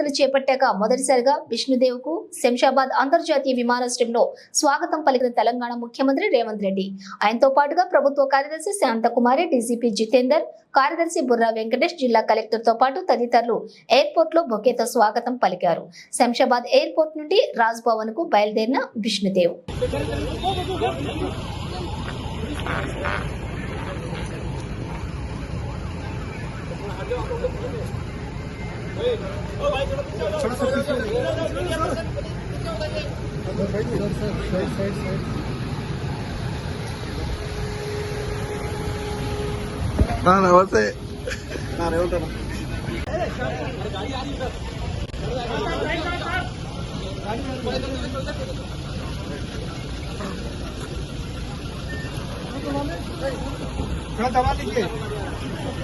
బాధ్యతలు చేపట్టాక మొదటిసారిగా విష్ణుదేవ్కు శంషాబాద్ అంతర్జాతీయ విమానాశ్రయంలో స్వాగతం పలికిన తెలంగాణ ముఖ్యమంత్రి రేవంత్ రెడ్డి. ఆయనతో పాటుగా ప్రభుత్వ కార్యదర్శి శాంతకుమారి డీజీపీ జితేందర్ కార్యదర్శి బుర్రా వెంకటేష్ జిల్లా కలెక్టర్తో పాటు తదితరులు ఎయిర్పోర్ట్లో బొకేతో స్వాగతం పలికారు. శంషాబాద్ ఎయిర్పోర్ట్ నుండి రాజ్ భవన్కు బయలుదేరిన విష్ణుదేవ్. నా నమస్తే थोड़ा दबा लीजिए थोड़ा दबा लीजिए थोड़ा सा पीछे इधर sir side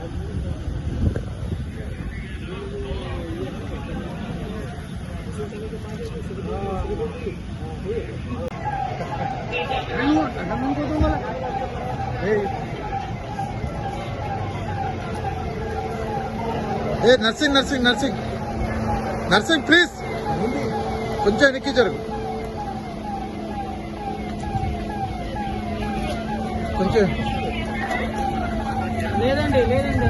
A nursing nursing nursing. Nursing please కొంచెం వెనక్కి జరుగు. కొంచెం. లేదండి లేదండి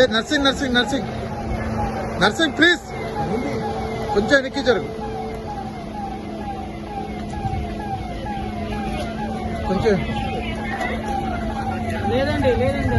ఏ nursing nursing nursing. Nursing please కొంచెం వెనక్కి జరుగు. కొంచెం. లేదండి లేదండి.